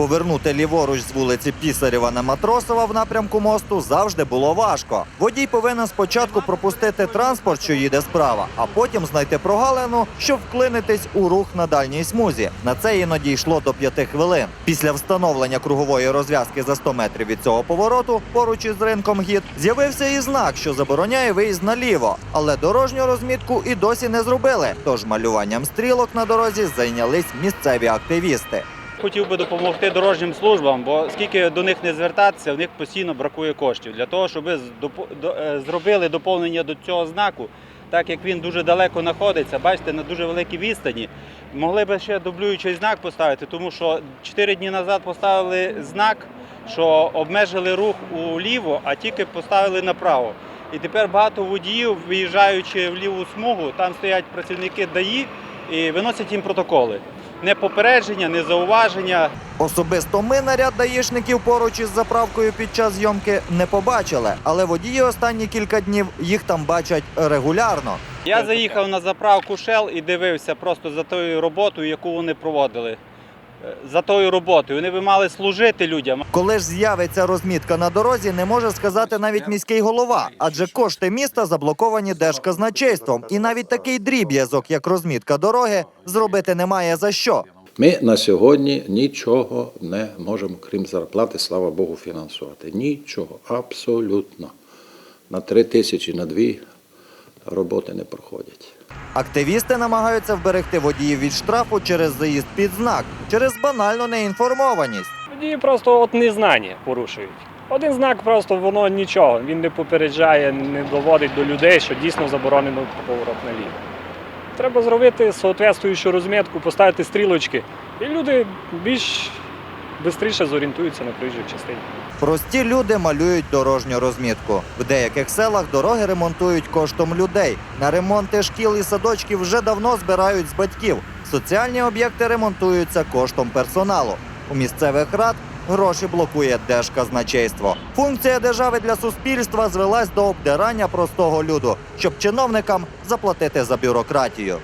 Повернути ліворуч з вулиці Пісарєва на Матросова в напрямку мосту завжди було важко. Водій повинен спочатку пропустити транспорт, що їде справа, а потім знайти прогалину, щоб вклинитись у рух на дальній смузі. На це іноді йшло до п'яти хвилин. Після встановлення кругової розв'язки за 100 метрів від цього повороту, поруч із ринком гід, з'явився і знак, що забороняє виїзд наліво. Але дорожню розмітку і досі не зробили. Тож малюванням стрілок на дорозі зайнялись місцеві активісти. Хотів би допомогти дорожнім службам, бо скільки до них не звертатися, в них постійно бракує коштів. Для того, щоб е, зробили доповнення до цього знаку, так як він дуже далеко знаходиться, бачите, на дуже великій відстані, могли би ще дублюючий знак поставити, тому що 4 дні назад поставили знак, що обмежили рух уліво, а тільки поставили направо. І тепер багато водіїв, виїжджаючи в ліву смугу, там стоять працівники ДАІ і виносять їм протоколи. Не попередження, не зауваження. Особисто ми наряд даїшників поруч із заправкою під час зйомки не побачили, але водії останні кілька днів їх там бачать регулярно. Я заїхав на заправку Shell і дивився просто за тою роботою, яку вони проводили. За тою роботою. Вони би мали служити людям. Коли ж з'явиться розмітка на дорозі, не може сказати навіть міський голова, адже кошти міста заблоковані держказначейством, і навіть такий дріб'язок, як розмітка дороги, зробити немає за що. Ми на сьогодні нічого не можемо, крім зарплати, слава Богу, фінансувати. Нічого, абсолютно. На три тисячі, на дві роботи не проходять. Активісти намагаються вберегти водіїв від штрафу через заїзд під знак, через банальну неінформованість. Водії просто от незнання порушують. Один знак просто воно нічого. Він не попереджає, не доводить до людей, що дійсно заборонено поворот наліво. Треба зробити соответствуючу розмітку, поставити стрілочки, і люди більш швидше зорієнтуються на проїжджій частині. Прості люди малюють дорожню розмітку. В деяких селах дороги ремонтують коштом людей. На ремонти шкіл і садочків вже давно збирають з батьків. Соціальні об'єкти ремонтуються коштом персоналу. У місцевих рад гроші блокує держказначейство. Функція держави для суспільства звелась до обдирання простого люду, щоб чиновникам заплатити за бюрократію.